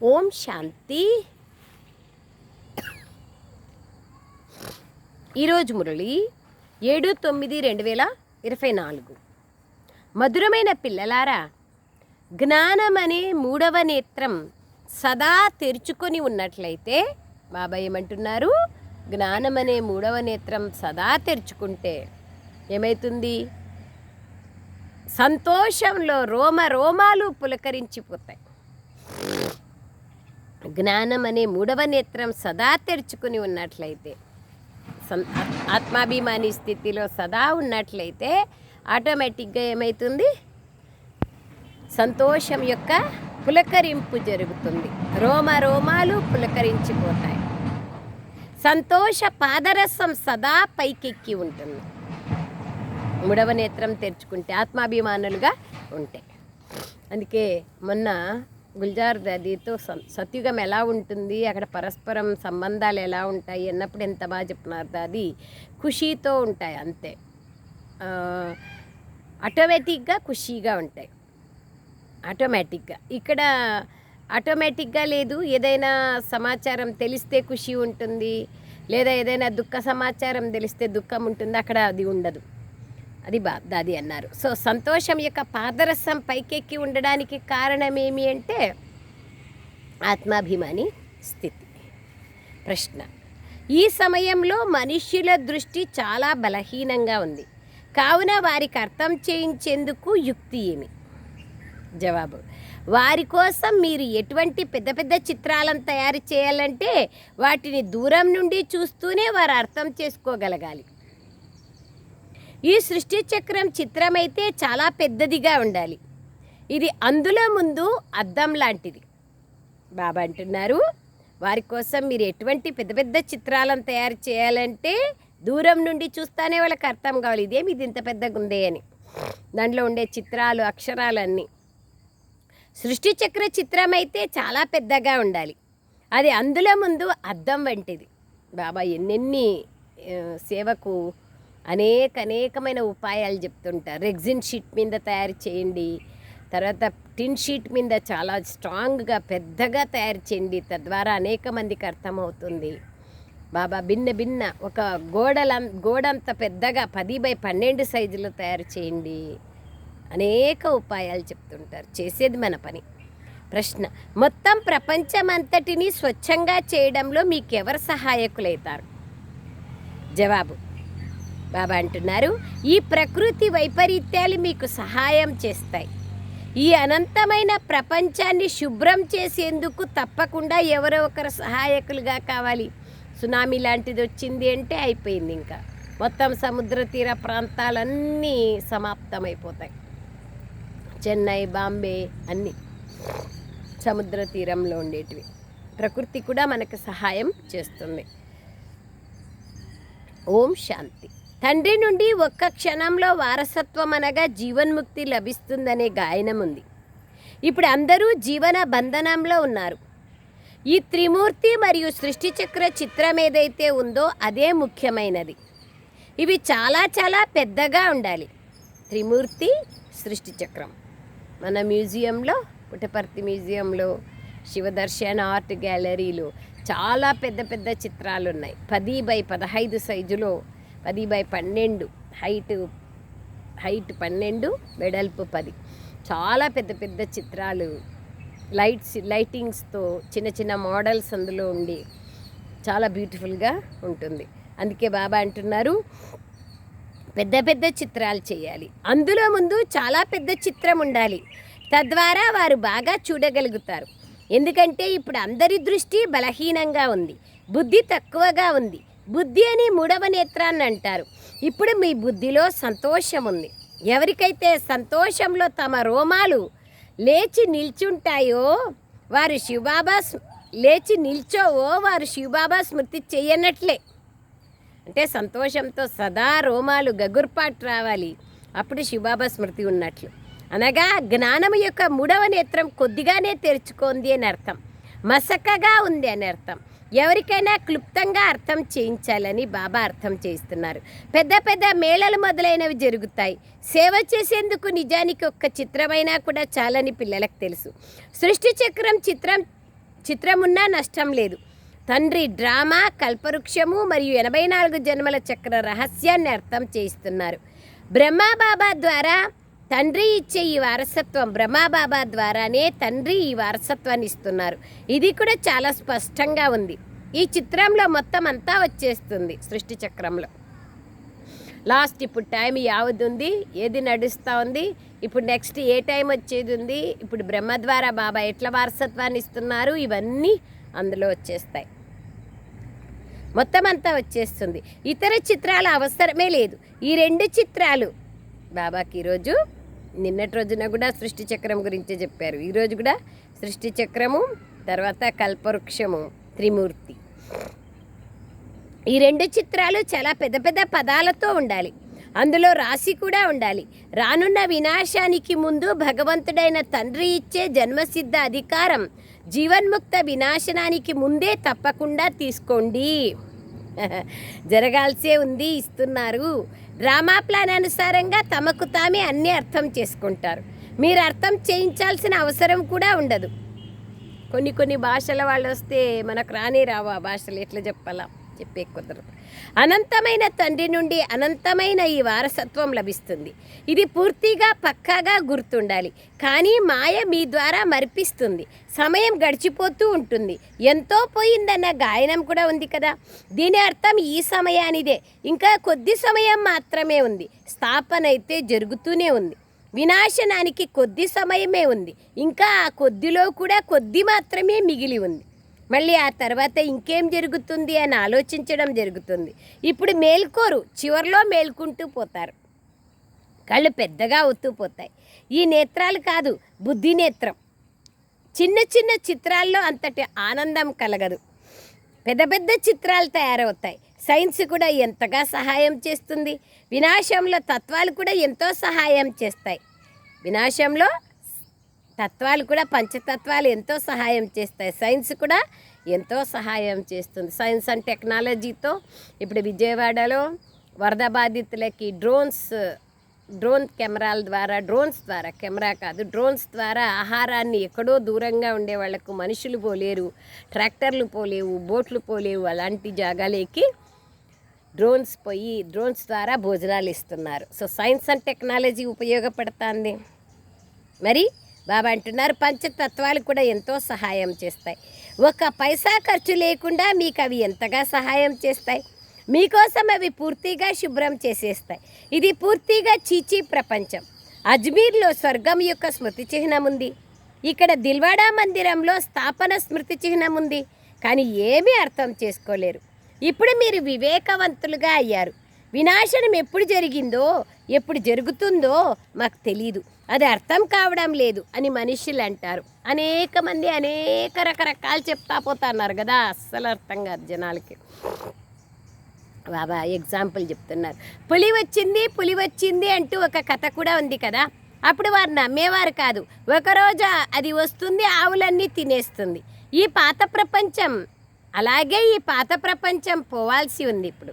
ఓం శాంతి. ఈరోజు మురళి ఏడు తొమ్మిది రెండు వేల ఇరవై నాలుగు. మధురమైన పిల్లలారా జ్ఞానం అనే మూడవ నేత్రం సదా తెరుచుకొని ఉన్నట్లయితే బాబాయ్ ఏమంటున్నారు? జ్ఞానం అనే మూడవ నేత్రం సదా తెరుచుకుంటే ఏమవుతుంది సంతోషంలో రోమ రోమాలు పులకరించిపోతాయి జ్ఞానం అనే మూడవ నేత్రం సదా తెరుచుకుని ఉన్నట్లయితే ఆత్మాభిమాని స్థితిలో సదా ఉన్నట్లయితే ఆటోమేటిక్గా ఏమవుతుంది సంతోషం యొక్క పులకరింపు జరుగుతుంది. రోమ రోమాలు పులకరించిపోతాయి. సంతోష పాదరసం సదా పైకెక్కి ఉంటుంది. మూడవ నేత్రం తెరుచుకుంటే ఆత్మాభిమానులుగా ఉంటాయి అందుకే మొన్న గుల్జార్ దాదీతో సత్యుగం ఎలా ఉంటుంది? అక్కడ పరస్పరం సంబంధాలు ఎలా ఉంటాయి? అన్నప్పుడు ఎంత బాగా చెప్తున్నారు దాది? ఖుషీతో ఉంటాయి అంతే. ఆటోమేటిక్గా ఖుషీగా ఉంటాయి. ఆటోమేటిక్గా. ఇక్కడ ఆటోమేటిక్గా లేదు. ఏదైనా సమాచారం తెలిస్తే ఖుషి ఉంటుంది. లేదా ఏదైనా దుఃఖ సమాచారం తెలిస్తే దుఃఖం ఉంటుంది. అక్కడ అది ఉండదు. అది బాబ్దాది అన్నారు. సో సంతోషం యొక్క పాదరసం పైకెక్కి ఉండడానికి కారణం ఏమి అంటే ఆత్మాభిమాని స్థితి. ప్రశ్న. ఈ సమయంలో మనుష్యుల దృష్టి చాలా బలహీనంగా ఉంది. కావున వారికి అర్థం చేయించేందుకు యుక్తి ఏమి? జవాబు. వారి కోసం మీరు ఎటువంటి పెద్ద పెద్ద చిత్రాలను తయారు చేయాలంటే వాటిని దూరం నుండి చూస్తూనే వారు అర్థం చేసుకోగలగాలి. ఈ సృష్టి చక్రం చిత్రమైతే చాలా పెద్దదిగా ఉండాలి. ఇది అందులో ముందు అద్దం లాంటిది. బాబా అంటున్నారు వారి కోసం మీరు ఎటువంటి పెద్ద పెద్ద చిత్రాలను తయారు చేయాలంటే దూరం నుండి చూస్తానే వాళ్ళకి అర్థం కావాలి. ఇదేమి ఇది ఇంత పెద్దగా ఉందే అని. దాంట్లో ఉండే చిత్రాలు అక్షరాలన్నీ. సృష్టి చక్ర చిత్రం అయితే చాలా పెద్దగా ఉండాలి. అది అందులో ముందు అద్దం వంటిది. బాబా ఎన్నెన్ని సేవకు అనేక అనేకమైన ఉపాయాలు చెప్తుంటారు. రెగ్జిన్ షీట్ మీద తయారు చేయండి. తర్వాత టిన్ షీట్ మీద చాలా స్ట్రాంగ్గా పెద్దగా తయారు చేయండి. తద్వారా అనేక మందికి అర్థమవుతుంది. బాబా భిన్న భిన్న ఒక గోడల గోడంత పెద్దగా పది బై పన్నెండు సైజులో తయారు చేయండి. అనేక ఉపాయాలు చెప్తుంటారు. చేసేది మన పని. ప్రశ్న మొత్తం ప్రపంచమంతటిని స్వచ్ఛంగా చేయడంలో మీకెవరు సహాయకులైతారు? జవాబు బాబా అంటున్నారు. ఈ ప్రకృతి వైపరీత్యాలు మీకు సహాయం చేస్తాయి. ఈ అనంతమైన ప్రపంచాన్ని శుభ్రం చేసేందుకు తప్పకుండా ఎవరో ఒకరు సహాయకులుగా కావాలి. సునామీ లాంటిది వచ్చింది అంటే అయిపోయింది ఇంకా. మొత్తం సముద్ర తీర ప్రాంతాలన్నీ సమాప్తమైపోతాయి. చెన్నై బాంబే అన్నీ సముద్ర తీరంలో ఉండేటివి. ప్రకృతి కూడా మనకు సహాయం చేస్తుంది. ఓం శాంతి. తండ్రి నుండి ఒక్క క్షణంలో వారసత్వం అనగా జీవన్ముక్తి లభిస్తుందనే గాయనం ఉంది. ఇప్పుడు అందరూ జీవన బంధనంలో ఉన్నారు. ఈ త్రిమూర్తి మరియు సృష్టి చక్ర చిత్రం ఏదైతే ఉందో అదే ముఖ్యమైనది. ఇవి చాలా చాలా పెద్దగా ఉండాలి. త్రిమూర్తి సృష్టి చక్రం. మన మ్యూజియంలో పుట్టపర్తి మ్యూజియంలో శివదర్శన్ ఆర్ట్ గ్యాలరీలో చాలా పెద్ద పెద్ద చిత్రాలు ఉన్నాయి పది బై పదహైదు సైజులో పది బై పన్నెండు. హైట్ హైట్ పన్నెండు వెడల్పు పది. చాలా పెద్ద పెద్ద చిత్రాలు. లైట్స్ లైటింగ్స్తో చిన్న చిన్న మోడల్స్ అందులో ఉండి చాలా బ్యూటిఫుల్గా ఉంటుంది. అందుకే బాబా అంటున్నారు పెద్ద పెద్ద చిత్రాలు చేయాలి. అందులో ముందు చాలా పెద్ద చిత్రం ఉండాలి. తద్వారా వారు బాగా చూడగలుగుతారు. ఎందుకంటే ఇప్పుడు అందరి దృష్టి బలహీనంగా ఉంది. బుద్ధి తక్కువగా ఉంది. బుద్ధి అని మూడవ నేత్రాన్ని అంటారు ఇప్పుడు మీ బుద్ధిలో సంతోషం ఉంది ఎవరికైతే సంతోషంలో తమ రోమాలు లేచి నిల్చుంటాయో వారు శివబాబా లేచి నిల్చోవో వారు శివబాబా స్మృతి చేయనట్లే. అంటే సంతోషంతో సదా రోమాలు గగుర్పాటు రావాలి. అప్పుడు శివబాబా స్మృతి ఉన్నట్లు. అనగా జ్ఞానం యొక్క మూడవ నేత్రం కొద్దిగానే తెరుచుకోంది అని అర్థం. మసకగా ఉంది అని అర్థం. ఎవరికైనా క్లుప్తంగా అర్థం చేయించాలని బాబా అర్థం చేస్తున్నారు పెద్ద పెద్ద మేళలు మొదలైనవి జరుగుతాయి. సేవ చేసేందుకు నిజానికి ఒక్క చిత్రమైనా కూడా చాలని పిల్లలకు తెలుసు. సృష్టి చక్రం చిత్రం చిత్రం ఉన్నా నష్టం లేదు. తండ్రి డ్రామా కల్పవృక్షము మరియు ఎనభై నాలుగు జన్మల చక్ర రహస్యాన్ని అర్థం చేయిస్తున్నారు. బ్రహ్మాబాబా ద్వారా తండ్రి ఇచ్చే ఈ వారసత్వం బ్రహ్మాబాబా ద్వారానే తండ్రి ఈ వారసత్వాన్ని ఇస్తున్నారు. ఇది కూడా చాలా స్పష్టంగా ఉంది. ఈ చిత్రంలో మొత్తం అంతా వచ్చేస్తుంది సృష్టి చక్రంలో. లాస్ట్ ఇప్పుడు టైం యావది ఉంది ఏది నడుస్తూ ఉంది ఇప్పుడు నెక్స్ట్ ఏ టైం వచ్చేది ఉంది ఇప్పుడు బ్రహ్మ ద్వారా బాబా ఎట్లా వారసత్వాన్ని ఇస్తున్నారు ఇవన్నీ అందులో వచ్చేస్తాయి. మొత్తం అంతా వచ్చేస్తుంది. ఇతర చిత్రాల అవసరమే లేదు. ఈ రెండు చిత్రాలు బాబాకి ఈరోజు నిన్నటి రోజున కూడా సృష్టి చక్రం గురించే చెప్పారు. ఈరోజు కూడా సృష్టి చక్రము తర్వాత కల్పవృక్షము త్రిమూర్తి. ఈ రెండు చిత్రాలు చాలా పెద్ద పెద్ద పదాలతో ఉండాలి. అందులో రాశి కూడా ఉండాలి. రానున్న వినాశానికి ముందు భగవంతుడైన తండ్రి ఇచ్చే జన్మసిద్ధ అధికారం జీవన్ముక్త వినాశనానికి ముందే తప్పకుండా తీసుకోండి. జరగాల్సే ఉంది ఇస్తున్నారు. డ్రామా ప్లాన్ అనుసారంగా తమకు తామే అన్నీ అర్థం చేసుకుంటారు. మీరు అర్థం చేయించాల్సిన అవసరం కూడా ఉండదు. కొన్ని కొన్ని భాషల వాళ్ళు వస్తే మనకు రాని రావు ఆ భాషలు ఎట్లా చెప్పాలా? చెప్పే కుదరదు. అనంతమైన తండ్రి నుండి అనంతమైన ఈ వారసత్వం లభిస్తుంది. ఇది పూర్తిగా పక్కాగా గుర్తుండాలి. కానీ మాయ మీ ద్వారా మరిపిస్తుంది. సమయం గడిచిపోతూ ఉంటుంది. ఎంతో పోయిందన్న గాయనం కూడా ఉంది కదా? దీని అర్థం ఈ సమయానిదే. ఇంకా కొద్ది సమయం మాత్రమే ఉంది. స్థాపన అయితే జరుగుతూనే ఉంది. వినాశనానికి కొద్ది సమయమే ఉంది. ఇంకా ఆ కొద్దిలో కూడా కొద్ది మాత్రమే మిగిలి ఉంది. మళ్ళీ ఆ తర్వాత ఇంకేం జరుగుతుంది అని ఆలోచించడం జరుగుతుంది. ఇప్పుడు మేల్కోరు చివరిలో మేల్కుంటూ పోతారు. కళ్ళు పెద్దగా అవుతూ పోతాయి. ఈ నేత్రాలు కాదు బుద్ధి నేత్రం. చిన్న చిన్న చిత్రాల్లో అంతటి ఆనందం కలగదు. పెద్ద పెద్ద చిత్రాలు తయారవుతాయి. సైన్స్ కూడా ఎంతగా సహాయం చేస్తుంది. వినాశంలో తత్వాలు కూడా ఎంతో సహాయం చేస్తాయి. వినాశంలో తత్వాలు కూడా పంచతత్వాలు ఎంతో సహాయం చేస్తాయి. సైన్స్ కూడా ఎంతో సహాయం చేస్తుంది. సైన్స్ అండ్ టెక్నాలజీతో ఇప్పుడు విజయవాడలో వరద బాధితులకి డ్రోన్స్ డ్రోన్ కెమెరాల ద్వారా డ్రోన్స్ ద్వారా కెమెరా కాదు డ్రోన్స్ ద్వారా ఆహారాన్ని ఎక్కడో దూరంగా ఉండే వాళ్ళకు మనుషులు పోలేరు ట్రాక్టర్లు పోలేవు బోట్లు పోలేవు అలాంటి జాగాలేకి డ్రోన్స్ పోయి డ్రోన్స్ ద్వారా భోజనాలు ఇస్తున్నారు. సో సైన్స్ అండ్ టెక్నాలజీ ఉపయోగపడుతుంది. మరి బాబా అంటున్నారు పంచతత్వాలు కూడా ఎంతో సహాయం చేస్తాయి. ఒక పైసా ఖర్చు లేకుండా మీకు అవి ఎంతగా సహాయం చేస్తాయి? మీకోసం అవి పూర్తిగా శుభ్రం చేసేస్తాయి. ఇది పూర్తిగా చీచీ ప్రపంచం. అజ్మీర్లో స్వర్గం యొక్క స్మృతి చిహ్నం ఉంది. ఇక్కడ దిల్వాడా మందిరంలో స్థాపన స్మృతి చిహ్నం ఉంది. కానీ ఏమీ అర్థం చేసుకోలేరు. ఇప్పుడు మీరు వివేకవంతులుగా అయ్యారు. వినాశనం ఎప్పుడు జరిగిందో ఎప్పుడు జరుగుతుందో మాకు తెలీదు. అది అర్థం కావడం లేదు అని మనుషులు అంటారు. అనేక మంది అనేక రకరకాలు చెప్తా పోతున్నారు కదా అస్సలు అర్థం కాదు జనాలకి. బాబా ఎగ్జాంపుల్ చెప్తున్నారు. పులి వచ్చింది పులి వచ్చింది అంటూ ఒక కథ కూడా ఉంది కదా. అప్పుడు వారు నమ్మేవారు కాదు. ఒకరోజు అది వస్తుంది ఆవులన్నీ తినేస్తుంది. ఈ పాత ప్రపంచం అలాగే ఈ పాత ప్రపంచం పోవాల్సి ఉంది ఇప్పుడు.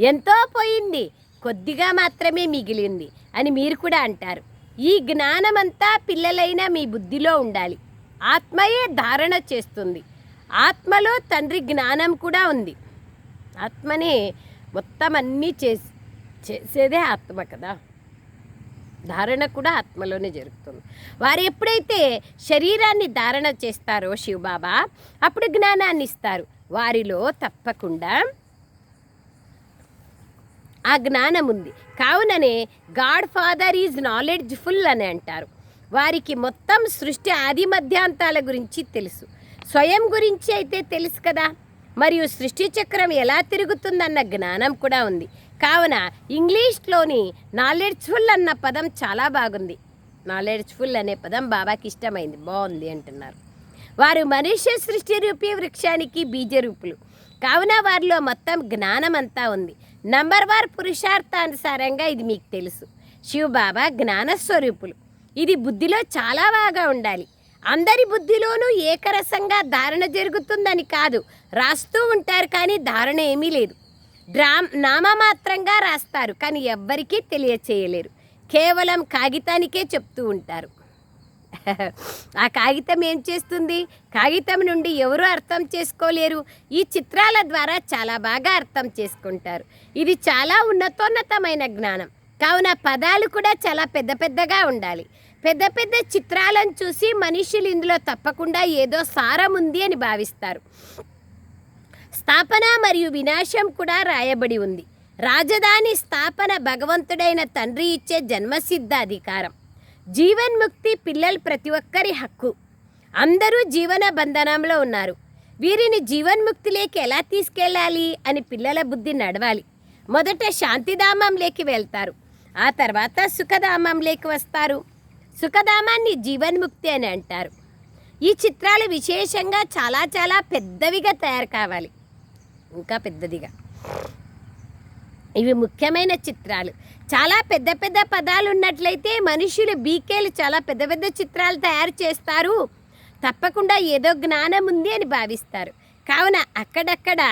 ఎంతో పోయింది కొద్దిగా మాత్రమే మిగిలింది అని మీరు కూడా అంటారు. ఈ జ్ఞానమంతా పిల్లలైన మీ బుద్ధిలో ఉండాలి. ఆత్మయే ధారణ చేస్తుంది. ఆత్మలో తండ్రి జ్ఞానం కూడా ఉంది. ఆత్మనే మొత్తం అన్నీ చేసి చేసేదే ఆత్మ కదా. ధారణ కూడా ఆత్మలోనే జరుగుతుంది. వారు ఎప్పుడైతే శరీరాన్ని ధారణ చేస్తారో శివబాబా అప్పుడు జ్ఞానాన్ని ఇస్తారు వారిలో తప్పకుండా ఆ జ్ఞానం ఉంది. కావుననే God Father is knowledge full అని అంటారు. వారికి మొత్తం సృష్టి ఆది మధ్యాంతాల గురించి తెలుసు. స్వయం గురించి అయితే తెలుసు కదా. మరియు సృష్టి చక్రం ఎలా తిరుగుతుందన్న జ్ఞానం కూడా ఉంది. కావున ఇంగ్లీష్లోని నాలెడ్జ్ఫుల్ అన్న పదం చాలా బాగుంది. నాలెడ్జ్ఫుల్ అనే పదం బాబాకి ఇష్టమైంది. బాగుంది అంటున్నారు. వారు మనుష్య సృష్టి రూపీ వృక్షానికి బీజరూపులు. కావున వారిలో మొత్తం జ్ఞానం అంతా ఉంది. నంబర్ వార్ పురుషార్థానుసారంగా ఇది మీకు తెలుసు. శివబాబా జ్ఞానస్వరూపులు. ఇది బుద్ధిలో చాలా బాగా ఉండాలి. అందరి బుద్ధిలోనూ ఏకరసంగా ధారణ జరుగుతుందని కాదు రాస్తూ ఉంటారు కానీ ధారణ ఏమీ లేదు. డ్రా నామమాత్రంగా రాస్తారు కానీ ఎవ్వరికీ తెలియచేయలేరు. కేవలం కాగితానికే చెప్తూ ఉంటారు. ఆ కాగితం ఏం చేస్తుంది? కాగితం నుండి ఎవరు అర్థం చేసుకోలేరు? ఈ చిత్రాల ద్వారా చాలా బాగా అర్థం చేసుకుంటారు. ఇది చాలా ఉన్నతోన్నతమైన జ్ఞానం. కావున పదాలు కూడా చాలా పెద్ద పెద్దగా ఉండాలి. పెద్ద పెద్ద చిత్రాలను చూసి మనుషులు ఇందులో తప్పకుండా ఏదో సారం ఉంది అని భావిస్తారు. స్థాపన మరియు వినాశం కూడా రాయబడి ఉంది. రాజధాని స్థాపన భగవంతుడైన తండ్రి ఇచ్చే జన్మసిద్ధ అధికారం. జీవన్ముక్తి పిల్లలు ప్రతి ఒక్కరి హక్కు. అందరూ జీవన బంధనంలో ఉన్నారు. వీరిని జీవన్ముక్తిలోకి ఎలా తీసుకెళ్ళాలి అని పిల్లల బుద్ధి నడవాలి. మొదట శాంతిధామంలోకి వెళ్తారు. ఆ తర్వాత సుఖధామంలోకి వస్తారు. సుఖధామాన్ని జీవన్ముక్తి అని అంటారు. ఈ చిత్రాలు విశేషంగా చాలా చాలా పెద్దవిగా తయారు కావాలి. ఇంకా పెద్దదిగా. ఇవి ముఖ్యమైన చిత్రాలు. చాలా పెద్ద పెద్ద పదాలు ఉన్నట్లయితే మనుషులు బీకేలు చాలా పెద్ద పెద్ద చిత్రాలు తయారు చేస్తారు. తప్పకుండా ఏదో జ్ఞానం ఉంది అని భావిస్తారు. కావున అక్కడక్కడ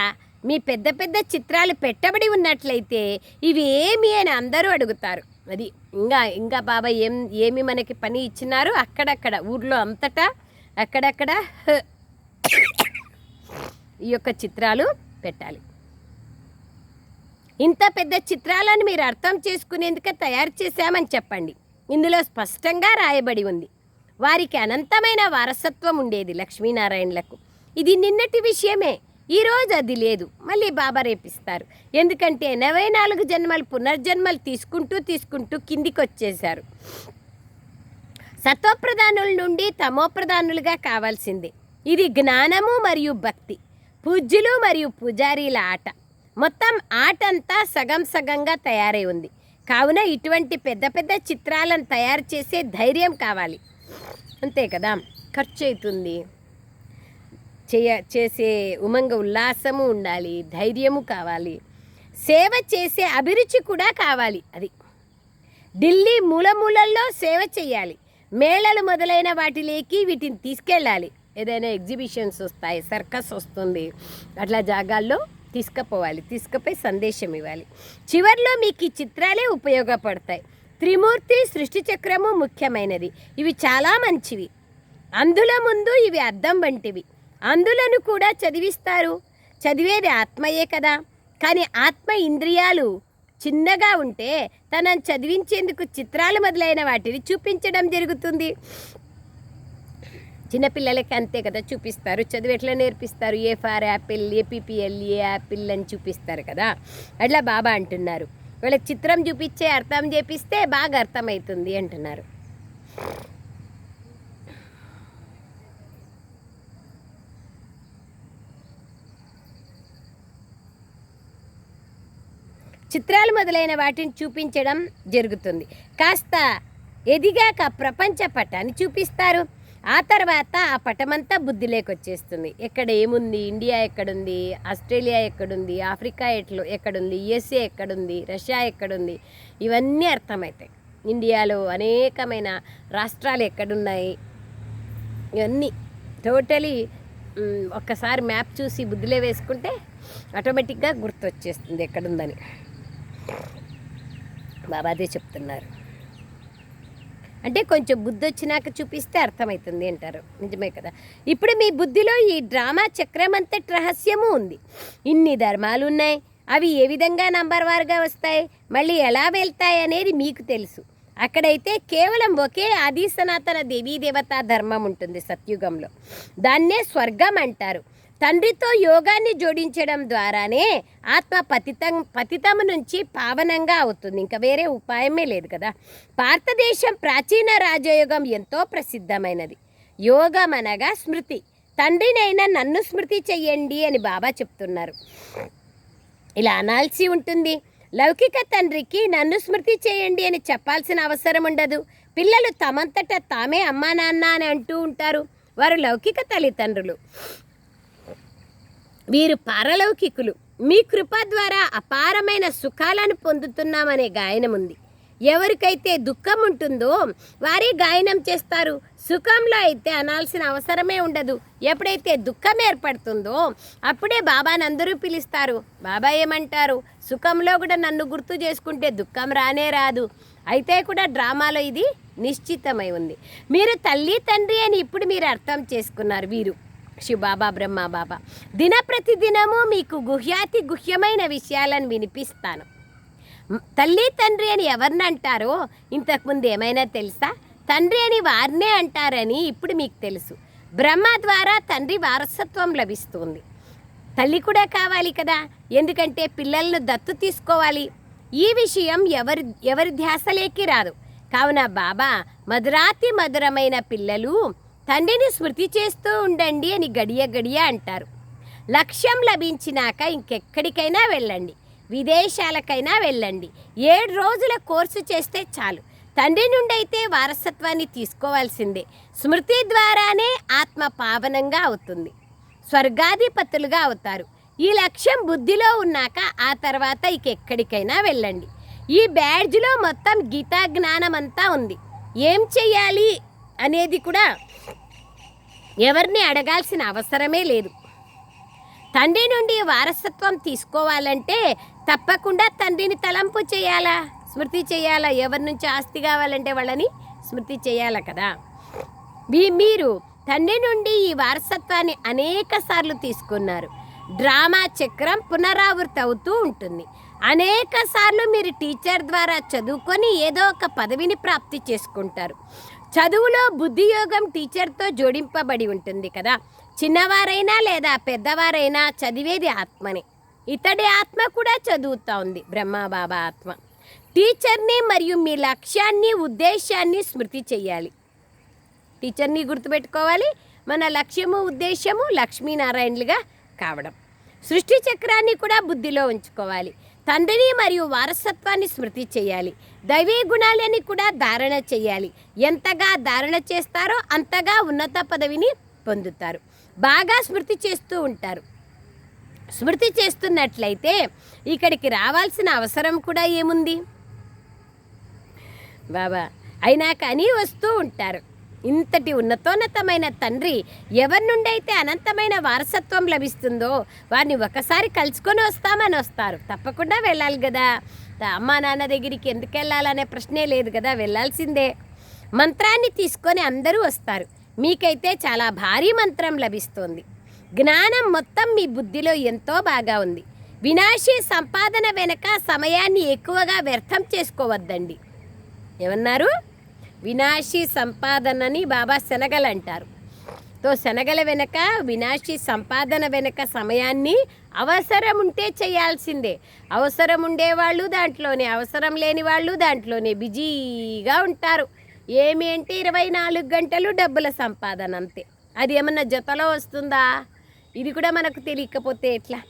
మీ పెద్ద పెద్ద చిత్రాలు పెట్టబడి ఉన్నట్లయితే ఇవి ఏమి అని అందరూ అడుగుతారు. అది ఇంకా ఇంకా బాబా ఏం ఏమి మనకి పని ఇచ్చినారు అక్కడక్కడ ఊర్లో అంతటా అక్కడక్కడ ఈ యొక్క చిత్రాలు పెట్టాలి. ఇంత పెద్ద చిత్రాలను మీరు అర్థం చేసుకునేందుకే తయారు చేశామని చెప్పండి. ఇందులో స్పష్టంగా రాయబడి ఉంది. వారికి అనంతమైన వారసత్వం ఉండేది లక్ష్మీనారాయణలకు. ఇది నిన్నటి విషయమే. ఈరోజు అది లేదు. మళ్ళీ బాబా రేపిస్తారు. ఎందుకంటే ఎనభై నాలుగు జన్మలు పునర్జన్మలు తీసుకుంటూ తీసుకుంటూ కిందికి వచ్చేశారు సత్వప్రధానుల నుండి తమోప్రధానులుగా కావాల్సిందే. ఇది జ్ఞానము మరియు భక్తి. పూజ్యులు మరియు పూజారీల ఆట. మొత్తం ఆట అంతా సగం సగంగా తయారై ఉంది. కావున ఇటువంటి పెద్ద పెద్ద చిత్రాలను తయారు చేసే ధైర్యం కావాలి. అంతే కదా? ఖర్చు అవుతుంది చేయ చేసే ఉమంగ ఉల్లాసము ఉండాలి ధైర్యము కావాలి. సేవ చేసే అభిరుచి కూడా కావాలి అది. ఢిల్లీ మూలమూలల్లో సేవ చేయాలి. మేళలు మొదలైన వాటిలోకి వీటిని తీసుకెళ్ళాలి. ఏదైనా ఎగ్జిబిషన్స్ వస్తాయి సర్కస్ వస్తుంది. అట్లా జాగాల్లో తీసుకుపోవాలి తీసుకుపోయి సందేశం ఇవ్వాలి. చివర్లో మీకు ఈ చిత్రాలే ఉపయోగపడతాయి. త్రిమూర్తి సృష్టి చక్రము ముఖ్యమైనది. ఇవి చాలా మంచివి. అందుల ముందు ఇవి అర్థం వంటివి. అందులను కూడా చదివిస్తారు. చదివేది ఆత్మయే కదా. కానీ ఆత్మ ఇంద్రియాలు చిన్నగా ఉంటే తనను చదివించేందుకు చిత్రాలు మొదలైన వాటిని చూపించడం జరుగుతుంది. చిన్నపిల్లలకి అంతే కదా చూపిస్తారు. చదువు ఎట్లా నేర్పిస్తారు? A for apple APPL A apple అని చూపిస్తారు కదా. అట్లా బాబా అంటున్నారు. వాళ్ళకి చిత్రం చూపించే అర్థం చేపిస్తే బాగా అర్థమవుతుంది అంటున్నారు. చిత్రాలు మొదలైన వాటిని చూపించడం జరుగుతుంది. కాస్త ఎదిగాక ప్రపంచ పటాన్ని చూపిస్తారు. ఆ తర్వాత ఆ పటమంతా బుద్ధిలోకి వచ్చేస్తుంది ఎక్కడ ఏముంది? ఇండియా ఎక్కడుంది? ఆస్ట్రేలియా ఎక్కడుంది? ఆఫ్రికా ఎట్లు ఎక్కడుంది? యుఎస్ఏ ఎక్కడుంది? రష్యా ఎక్కడుంది? ఇవన్నీ అర్థమవుతాయి. ఇండియాలో అనేకమైన రాష్ట్రాలు ఎక్కడున్నాయి? ఇవన్నీ. టోటలీ ఒక్కసారి మ్యాప్ చూసి బుద్ధిలో వేసుకుంటే ఆటోమేటిక్గా గుర్తొచ్చేస్తుంది ఎక్కడుందని. బాబా అదే చెప్తున్నారు. అంటే కొంచెం బుద్ధి వచ్చినాక చూపిస్తే అర్థమవుతుంది అంటారు. నిజమే కదా. ఇప్పుడు మీ బుద్ధిలో ఈ డ్రామా చక్రం అంతటి రహస్యము ఉంది. ఇన్ని ధర్మాలు ఉన్నాయి. అవి ఏ విధంగా నంబర్ వారుగా వస్తాయి? మళ్ళీ ఎలా వెళ్తాయి అనేది మీకు తెలుసు. అక్కడైతే కేవలం ఒకే ఆది సనాతన దేవీ దేవతా ధర్మం ఉంటుంది సత్యుగంలో. దాన్నే స్వర్గం అంటారు. తండ్రితో యోగాన్ని జోడించడం ద్వారానే ఆత్మ పతితం పతితము నుంచి పావనంగా అవుతుంది. ఇంకా వేరే ఉపాయమే లేదు కదా. భారతదేశం ప్రాచీన రాజయోగం ఎంతో ప్రసిద్ధమైనది. యోగం అనగా స్మృతి. తండ్రినైనా నన్ను స్మృతి చెయ్యండి అని బాబా చెప్తున్నారు. ఇలా అనాల్సి ఉంటుంది. లౌకిక తండ్రికి నన్ను స్మృతి చేయండి అని చెప్పాల్సిన అవసరం ఉండదు. పిల్లలు తమంతట తామే అమ్మా నాన్న అని అంటూ ఉంటారు. వారు లౌకిక తల్లిదండ్రులు. వీరు పారలౌకికులు. మీ కృప ద్వారా అపారమైన సుఖాలను పొందుతున్నామనే గాయనం ఉంది. ఎవరికైతే దుఃఖం ఉంటుందో వారే గాయనం చేస్తారు. సుఖంలో అయితే అనాల్సిన అవసరమే ఉండదు. ఎప్పుడైతే దుఃఖం ఏర్పడుతుందో అప్పుడే బాబాని అందరూ పిలుస్తారు. బాబా ఏమంటారు? సుఖంలో కూడా నన్ను గుర్తు చేసుకుంటే దుఃఖం రానే రాదు. అయితే కూడా డ్రామాలో ఇది నిశ్చితమై ఉంది. మీరు తల్లి తండ్రి అని ఇప్పుడు మీరు అర్థం చేసుకున్నారు వీరు. శివబాబా బ్రహ్మ బాబా దిన ప్రతిదినము మీకు గుహ్యాతి గుహ్యమైన విషయాలను వినిపిస్తాను. తల్లి తండ్రి అని ఎవరిని అంటారో ఇంతకుముందు ఏమైనా తెలుసా? తండ్రి అని వారినే అంటారని ఇప్పుడు మీకు తెలుసు. బ్రహ్మ ద్వారా తండ్రి వారసత్వం లభిస్తుంది. తల్లి కూడా కావాలి కదా? ఎందుకంటే పిల్లలను దత్తు తీసుకోవాలి. ఈ విషయం ఎవరి ఎవరి ధ్యాసలేకి రాదు. కావున బాబా మధురాతి మధురమైన పిల్లలు తండ్రిని స్మృతి చేస్తూ ఉండండి అని గడియ గడియ అంటారు. లక్ష్యం లభించినాక ఇంకెక్కడికైనా వెళ్ళండి. విదేశాలకైనా వెళ్ళండి. ఏడు రోజుల కోర్సు చేస్తే చాలు. తండ్రి నుండి అయితే వారసత్వాన్ని తీసుకోవాల్సిందే. స్మృతి ద్వారానే ఆత్మ పావనంగా అవుతుంది. స్వర్గాధిపతులుగా అవుతారు. ఈ లక్ష్యం బుద్ధిలో ఉన్నాక ఆ తర్వాత ఇక ఎక్కడికైనా వెళ్ళండి. ఈ బ్యాడ్జ్లో మొత్తం గీతా జ్ఞానం అంతా ఉంది. ఏం చెయ్యాలి అనేది కూడా ఎవరిని అడగాల్సిన అవసరమే లేదు. తండ్రి నుండి వారసత్వం తీసుకోవాలంటే తప్పకుండా తండ్రిని తలంపు చేయాలా? స్మృతి చేయాలా? ఎవరి నుంచి ఆస్తి కావాలంటే వాళ్ళని స్మృతి చేయాలా కదా? మీ మీరు తండ్రి నుండి ఈ వారసత్వాన్ని అనేక సార్లు తీసుకున్నారు. డ్రామా చక్రం పునరావృత అవుతూ ఉంటుంది. అనేక సార్లు మీరు టీచర్ ద్వారా చదువుకొని ఏదో ఒక పదవిని ప్రాప్తి చేసుకుంటారు. చదువులో బుద్ధియోగం టీచర్తో జోడింపబడి ఉంటుంది కదా. చిన్నవారైనా లేదా పెద్దవారైనా చదివేది ఆత్మనే. ఇతడి ఆత్మ కూడా చదువుతూ ఉంది బ్రహ్మబాబా ఆత్మ. టీచర్ని మరియు మీ లక్ష్యాన్ని ఉద్దేశాన్ని స్మృతి చేయాలి టీచర్ని గుర్తుపెట్టుకోవాలి. మన లక్ష్యము ఉద్దేశము లక్ష్మీనారాయణలుగా కావడం. సృష్టి చక్రాన్ని కూడా బుద్ధిలో ఉంచుకోవాలి. తండ్రిని మరియు వారసత్వాన్ని స్మృతి చేయాలి. దైవీ గుణాలని కూడా ధారణ చేయాలి. ఎంతగా ధారణ చేస్తారో అంతగా ఉన్నత పదవిని పొందుతారు. బాగా స్మృతి చేస్తూ ఉంటారు. స్మృతి చేస్తున్నట్లయితే ఇక్కడికి రావాల్సిన అవసరం కూడా ఏముంది? బాబా అయినా కానీ వస్తూ ఉంటారు. ఇంతటి ఉన్నతోన్నతమైన తండ్రి ఎవరి నుండి అయితే అనంతమైన వారసత్వం లభిస్తుందో వారిని ఒకసారి కలుసుకొని వస్తామని వస్తారు. తప్పకుండా వెళ్ళాలి కదా. అమ్మా నాన్న దగ్గరికి ఎందుకు వెళ్ళాలనే ప్రశ్నే లేదు కదా వెళ్ళాల్సిందే. మంత్రాన్ని తీసుకొని అందరూ వస్తారు. మీకైతే చాలా భారీ మంత్రం లభిస్తుంది. జ్ఞానం మొత్తం మీ బుద్ధిలో ఎంతో బాగా ఉంది. వినాశీ సంపాదన వెనక సమయాన్ని ఎక్కువగా వ్యర్థం చేసుకోవద్దండి. ఏమన్నారు? వినాశీ సంపాదనని బాబా శనగలు అంటారు. తో శనగల వెనక వినాశీ సంపాదన వెనక సమయాన్ని అవసరం ఉంటే చేయాల్సిందే. అవసరం ఉండేవాళ్ళు దాంట్లోనే అవసరం లేని వాళ్ళు దాంట్లోనే బిజీగా ఉంటారు. ఏమి అంటే ఇరవై నాలుగు గంటలు డబ్బుల సంపాదన అంతే. అది ఏమన్నా జతలో వస్తుందా? ఇది కూడా మనకు తెలియకపోతే ఎట్లా?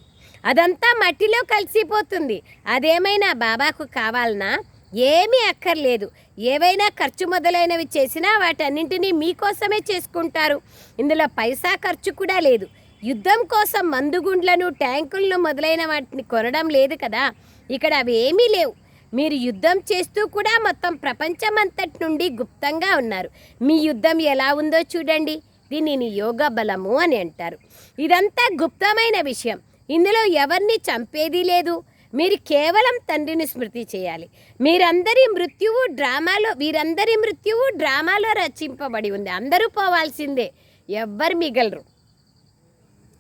అదంతా మట్టిలో కలిసిపోతుంది. అదేమైనా బాబాకు కావాలనా? ఏమీ అక్కర్లేదు. ఏవైనా ఖర్చు మొదలైనవి చేసినా వాటన్నింటినీ మీకోసమే చేసుకుంటారు. ఇందులో పైసా ఖర్చు కూడా లేదు. యుద్ధం కోసం మందుగుండ్లను ట్యాంకులను మొదలైన వాటిని కొనడం లేదు కదా. ఇక్కడ అవి ఏమీ లేవు. మీరు యుద్ధం చేస్తూ కూడా మొత్తం ప్రపంచమంతటి నుండి గుప్తంగా ఉన్నారు. మీ యుద్ధం ఎలా ఉందో చూడండి. దీనిని యోగ బలము అని అంటారు. ఇదంతా గుప్తమైన విషయం. ఇందులో ఎవరిని చంపేది లేదు. మీరు కేవలం తండ్రిని స్మృతి చేయాలి. మీరందరి మృత్యువు డ్రామాలో వీరందరి మృత్యువు డ్రామాలో రచింపబడి ఉంది. అందరూ పోవాల్సిందే. ఎవ్వరు మిగలరు.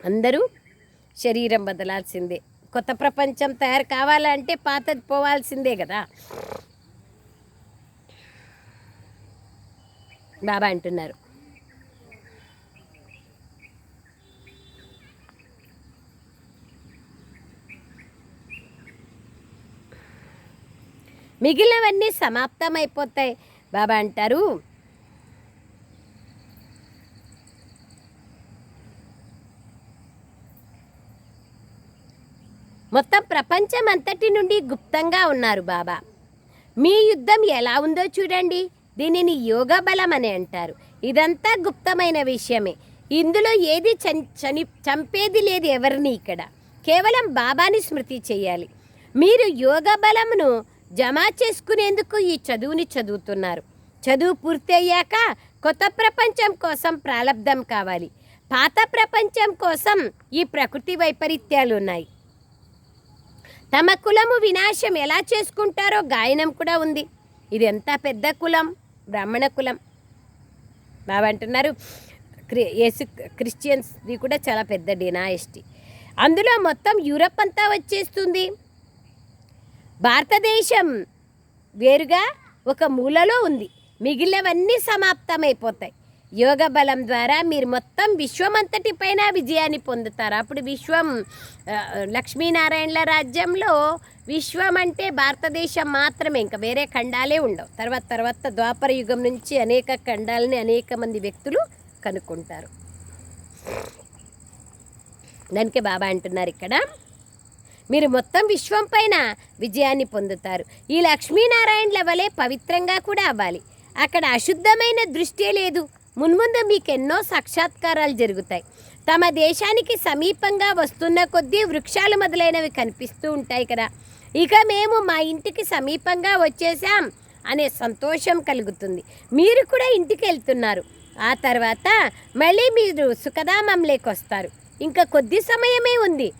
అందరూ శరీరం బదలాల్సిందే. కొత్త ప్రపంచం తయారు కావాలంటే పాతది పోవాల్సిందే కదా. బాబా అంటున్నారు. మిగిలినవన్నీ సమాప్తమైపోతాయి. బాబా అంటారు మొత్తం ప్రపంచం అంతటి నుండి గుప్తంగా ఉన్నారు బాబా. మీ యుద్ధం ఎలా ఉందో చూడండి. దీనిని యోగ బలం అని అంటారు. ఇదంతా గుప్తమైన విషయమే. ఇందులో ఏది చని చంపేది లేదు ఎవరిని ఇక్కడ. కేవలం బాబాని స్మృతి చేయాలి. మీరు యోగ బలమును జమ చేసుకునేందుకు ఈ చదువుని చదువుతున్నారు. చదువు పూర్తయ్యాక కొత్త ప్రపంచం కోసం ప్రారంధం కావాలి. పాత ప్రపంచం కోసం ఈ ప్రకృతి వైపరీత్యాలు ఉన్నాయి తమ కులము వినాశం ఎలా చేసుకుంటారో గాయనం కూడా ఉంది. ఇది ఎంత పెద్ద కులం? బ్రాహ్మణ కులం. బాబా అంటున్నారు క్రి యేసు క్రిస్టియన్స్ది కూడా చాలా పెద్ద డినాయస్టీ. అందులో మొత్తం యూరప్ అంతా వచ్చేస్తుంది. భారతదేశం వేరుగా ఒక మూలలో ఉంది. మిగిలినవన్నీ సమాప్తమైపోతాయి. యోగ బలం ద్వారా మీరు మొత్తం విశ్వమంతటి పైన విజయాన్ని పొందుతారు. అప్పుడు విశ్వం లక్ష్మీనారాయణల రాజ్యంలో విశ్వం అంటే భారతదేశం మాత్రమే. ఇంకా వేరే ఖండాలే ఉండవు. తర్వాత తర్వాత ద్వాపర యుగం నుంచి అనేక ఖండాలని అనేక మంది వ్యక్తులు కనుక్కుంటారు. దానికే బాబా అంటున్నారు ఇక్కడ. మీరు మొత్తం విశ్వం పైన విజయాన్ని పొందుతారు. ఈ లక్ష్మీనారాయణల వలె పవిత్రంగా కూడా అవ్వాలి. అక్కడ అశుద్ధమైన దృష్టే లేదు. మున్ముందు మీకు ఎన్నో సాక్షాత్కారాలు జరుగుతాయి. తమ దేశానికి సమీపంగా వస్తున్న కొద్దీ వృక్షాలు మొదలైనవి కనిపిస్తూ ఉంటాయి కదా. ఇక మేము మా ఇంటికి సమీపంగా వచ్చేసాం అనే సంతోషం కలుగుతుంది. మీరు కూడా ఇంటికి వెళ్తున్నారు. ఆ తర్వాత మళ్ళీ మీరు సుఖధామంలోకి వస్తారు. ఇంకా కొద్ది సమయమే ఉంది.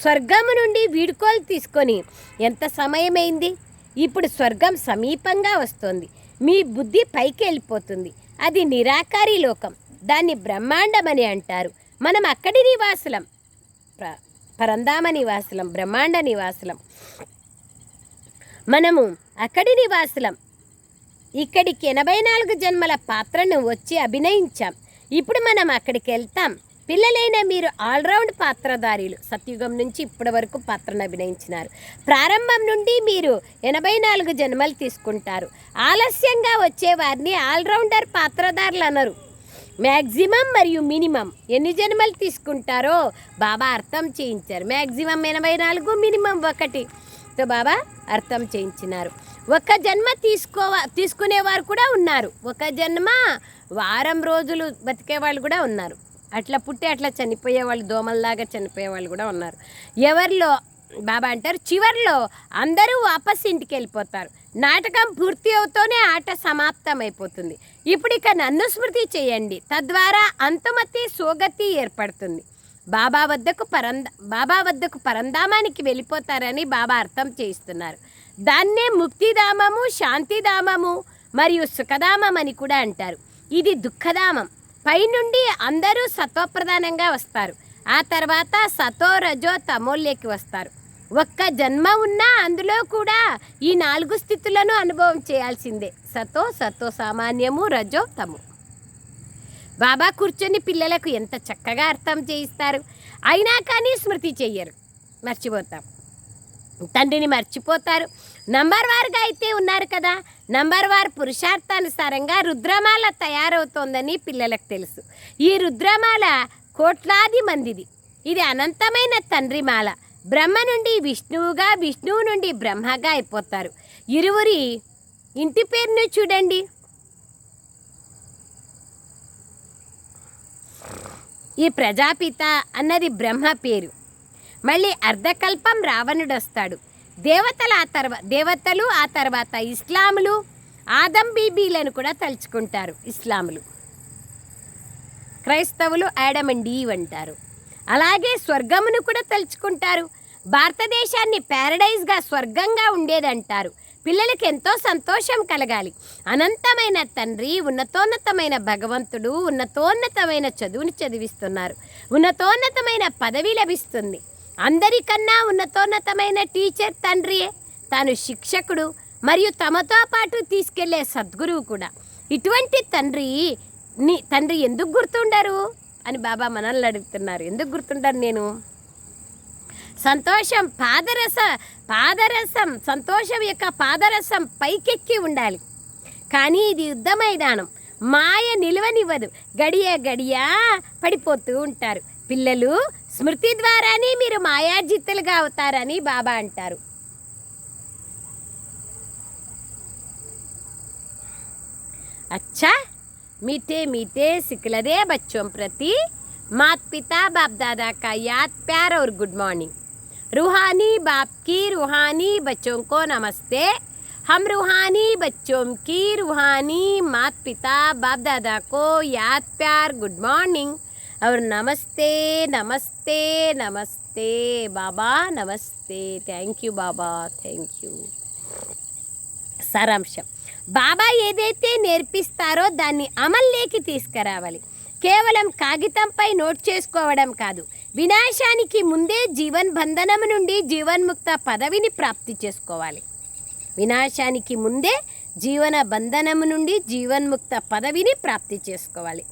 స్వర్గము నుండి వీడుకోలు తీసుకొని ఎంత సమయమైంది? ఇప్పుడు స్వర్గం సమీపంగా వస్తుంది. మీ బుద్ధి పైకి వెళ్ళిపోతుంది. అది నిరాకారి లోకం. దాన్ని బ్రహ్మాండమని అంటారు. మనం అక్కడి నివాసులం. ప్ర పరంధామ నివాసులం బ్రహ్మాండ నివాసులం. మనము అక్కడి నివాసులం. ఇక్కడికి ఎనభై నాలుగు జన్మల పాత్రను వచ్చి అభినయించాం. ఇప్పుడు మనం అక్కడికి వెళ్తాం. పిల్లలైన మీరు ఆల్రౌండ్ పాత్రధారులు. సత్యుగం నుంచి ఇప్పటి వరకు పాత్రను అభినయించినారు. ప్రారంభం నుండి మీరు ఎనభై నాలుగు జన్మలు తీసుకుంటారు. ఆలస్యంగా వచ్చేవారిని ఆల్రౌండర్ పాత్రధారులు అనరు. మ్యాక్సిమం మరియు మినిమం ఎన్ని జన్మలు తీసుకుంటారో బాబా అర్థం చేయించారు. మ్యాక్సిమం ఎనభై నాలుగు మినిమం ఒకటి. తో బాబా అర్థం చేయించినారు. ఒక జన్మ తీసుకోవా తీసుకునేవారు కూడా ఉన్నారు. ఒక జన్మ వారం రోజులు బతికే వాళ్ళు కూడా ఉన్నారు. అట్లా పుట్టి అట్లా చనిపోయే వాళ్ళు దోమల్లాగా చనిపోయే వాళ్ళు కూడా ఉన్నారు. ఎవరిలో? బాబా అంటారు చివర్లో అందరూ వాపస్ ఇంటికి వెళ్ళిపోతారు. నాటకం పూర్తి అవుతూనే ఆట సమాప్తం అయిపోతుంది ఇప్పుడు ఇక నన్ను స్మృతి చేయండి. తద్వారా అంతమతి సోగతి ఏర్పడుతుంది. బాబా వద్దకు పరంద బాబా వద్దకు పరంధామానికి వెళ్ళిపోతారని బాబా అర్థం చేయిస్తున్నారు. దాన్నే ముక్తిధామము శాంతిధామము మరియు సుఖధామం అని కూడా అంటారు. ఇది దుఃఖధామం. పైనుండి అందరూ సత్వప్రధానంగా వస్తారు. ఆ తర్వాత సతో రజో తమోల్లోకి వస్తారు. ఒక్క జన్మ ఉన్నా అందులో కూడా ఈ నాలుగు స్థితులను అనుభవం చేయాల్సిందే. సతో సతో సామాన్యము రజో తము. బాబా కూర్చొని పిల్లలకు ఎంత చక్కగా అర్థం చేయిస్తారు. అయినా కానీ స్మృతి చెయ్యరు. మర్చిపోతాం. తండ్రిని మర్చిపోతారు. నంబర్ వారుగా అయితే ఉన్నారు కదా. నంబర్ వారు పురుషార్థానుసారంగా రుద్రమాల తయారవుతోందని పిల్లలకు తెలుసు. ఈ రుద్రమాల కోట్లాది మందిది. ఇది అనంతమైన తండ్రి మాల బ్రహ్మ నుండి విష్ణువుగా విష్ణువు నుండి బ్రహ్మగా అయిపోతారు. ఇరువురి ఇంటి పేరును చూడండి. ఈ ప్రజాపిత అన్నది బ్రహ్మ పేరు. మళ్ళీ అర్ధకల్పం రావణుడు వస్తాడు దేవతల ఆ తర్వాత దేవతలు ఆ తర్వాత ఇస్లాములు ఆదం బీబీలను కూడా తలుచుకుంటారు ఇస్లాములు. క్రైస్తవులు యాడమ్ అండ్ ఈవ్ అంటారు. అలాగే స్వర్గమును కూడా తలుచుకుంటారు. భారతదేశాన్ని ప్యారడైజ్గా స్వర్గంగా ఉండేదంటారు. పిల్లలకి ఎంతో సంతోషం కలగాలి. అనంతమైన తండ్రి ఉన్నతోన్నతమైన భగవంతుడు ఉన్నతోన్నతమైన చదువుని చదివిస్తున్నారు. ఉన్నతోన్నతమైన పదవి లభిస్తుంది. అందరికన్నా ఉన్నతోన్నతమైన టీచర్ తండ్రియే తాను శిక్షకుడు మరియు తమతో పాటు తీసుకెళ్ళే సద్గురువు కూడా. ఇటువంటి తండ్రి నీ తండ్రి ఎందుకు గుర్తుండరు? అని బాబా మనల్ని అడుగుతున్నారు. ఎందుకు గుర్తుండరు నేను? సంతోషం పాదరస పాదరసం సంతోషం యొక్క పాదరసం పైకెక్కి ఉండాలి. కానీ ఇది యుద్ధ మైదానం. మాయ నిలువనివ్వదు. గడియ గడియా పడిపోతూ ఉంటారు. పిల్లలు స్మృతి ద్వారానే మీరు మాయాజిత్తులుగా అవుతారని బాబా అంటారు अच्छा मीठे मीठे सिकलरे बच्चों प्रति माता पिता बाप दादा का याद प्यार और गुड मॉर्निंग रूहानी बाप की रूहानी बच्चों को नमस्ते हम रूहानी बच्चों की रूहानी माता पिता बाप दादा को याद प्यार गुड मॉर्निंग అవరు నమస్తే నమస్తే నమస్తే బాబా నమస్తే thank you Baba thank you సారాంశం. బాబా ఏదైతే నేర్పిస్తారో దాన్ని అమల్లోకి తీసుకురావాలి. కేవలం కాగితంపై నోట్ చేసుకోవడం కాదు. వినాశానికి ముందే జీవన్ బంధనం నుండి జీవన్ముక్త పదవిని ప్రాప్తి చేసుకోవాలి. వినాశానికి ముందే జీవన బంధనము నుండి జీవన్ముక్త పదవిని ప్రాప్తి చేసుకోవాలి.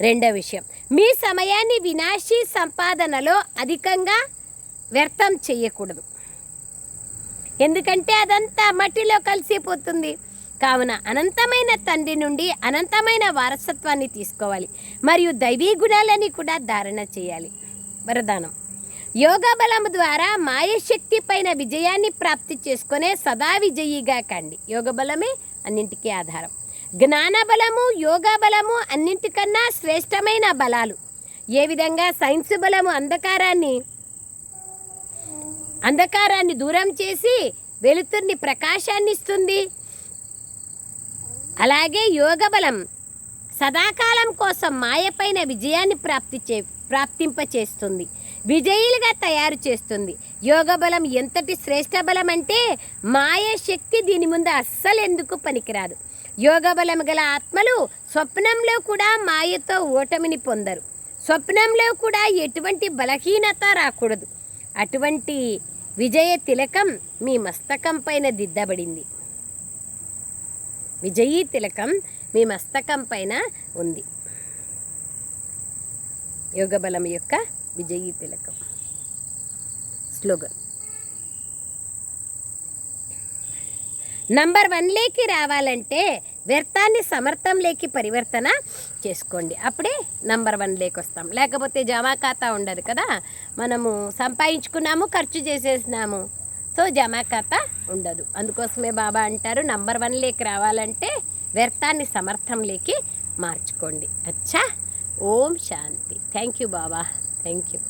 రెండో విషయం. మీ సమయాన్ని వినాశీ సంపాదనలో అధికంగా వ్యర్థం చేయకూడదు. ఎందుకంటే అదంతా మట్టిలో కలిసిపోతుంది. కావున అనంతమైన తండ్రి నుండి అనంతమైన వారసత్వాన్ని తీసుకోవాలి. మరియు దైవీ గుణాలని కూడా ధారణ చేయాలి. వరదానం. యోగ బలం ద్వారా మాయశక్తి పైన విజయాన్ని ప్రాప్తి చేసుకునే సదా విజయిగా కండి. యోగ బలమే అన్నింటికీ ఆధారం. జ్ఞాన బలము బలము అన్నింటికన్నా శ్రేష్టమైన బలాలు. ఏ విధంగా సైన్స్ బలము అంధకారాన్ని అంధకారాన్ని దూరం చేసి వెలుతుర్ని ప్రకాశాన్ని ఇస్తుంది? అలాగే యోగ బలం సదాకాలం కోసం మాయపైన విజయాన్ని ప్రాప్తి చే ప్రాప్తింపచేస్తుంది. విజయులుగా తయారు చేస్తుంది. యోగ బలం ఎంతటి శ్రేష్ట బలం అంటే మాయ శక్తి దీని ముందు అస్సలు ఎందుకు పనికిరాదు. యోగ బలం గల ఆత్మలు స్వప్నంలో కూడా మాయతో ఓటమిని పొందరు. స్వప్నంలో కూడా ఎటువంటి బలహీనత రాకూడదు. అటువంటి విజయ తిలకం మీ మస్తకం పైన దిద్దబడింది. విజయీ తిలకం మీ మస్తకం పైన ఉంది. యోగబలం యొక్క విజయీ తిలకం. స్లోగన్. నంబర్ వన్లేకి రావాలంటే వ్యర్థాన్ని సమర్థంలోకి పరివర్తన చేసుకోండి. అప్పుడే నంబర్ వన్లేకి వస్తాం. లేకపోతే జమా ఖాతా ఉండదు కదా. మనము సంపాదించుకున్నాము ఖర్చు చేసేసినాము. సో జమా ఖాతా ఉండదు. అందుకోసమే బాబా అంటారు నంబర్ వన్లేకి రావాలంటే వ్యర్థాన్ని సమర్థంలోకి మార్చుకోండి. అచ్చా? ఓం శాంతి. Thank you Baba. Thank you